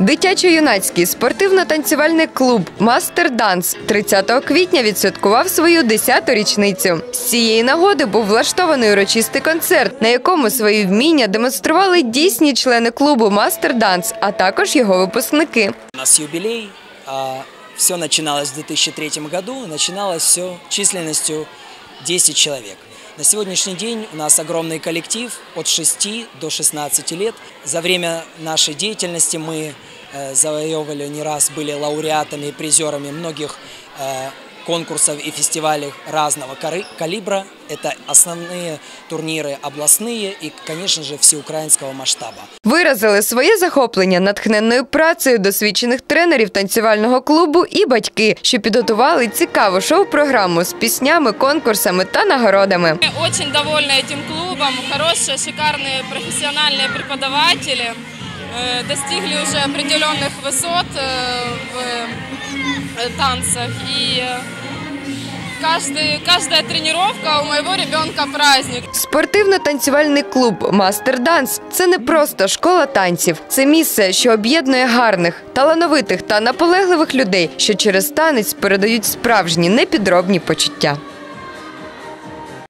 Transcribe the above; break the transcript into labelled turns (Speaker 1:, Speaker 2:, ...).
Speaker 1: Дитячо-юнацький спортивно-танцювальний клуб Мастер Данс 30 квітня відсвяткував свою 10-ту річницю. З цієї нагоди був влаштований урочистий концерт, на якому свої вміння демонстрували дійсні члени клубу Мастер Данс, а також його випускники.
Speaker 2: У нас юбилей. Все начиналось в 2003 году. Начиналось все численностью 10 человек. На сегодняшний день у нас огромный коллектив от 6 до 16 лет. За время нашей деятельности мы э, завоевывали не раз, были лауреатами и призерами многих э, конкурсов и фестивалей разного кары- калибра. Это основные турниры областные и, конечно же, всеукраинского масштаба.
Speaker 1: Виразили своє захоплення натхненною працею досвідчених тренерів танцювального клубу і батьки, що підготували цікаву шоу-програму з піснями, конкурсами та нагородами.
Speaker 3: Мы очень довольны этим клубом. Хорошие, шикарные профессиональные преподаватели. Э, Достигли уже определенных высот э, в э, танцах. И э, каждый, каждая тренировка у моего ребенка праздник.
Speaker 1: Спортивно-танцювальний клуб Мастер Данс це не просто школа танців, це місце, що об'єднує гарних, талановитих та наполегливих людей, що через танець передають справжні непідробні почуття.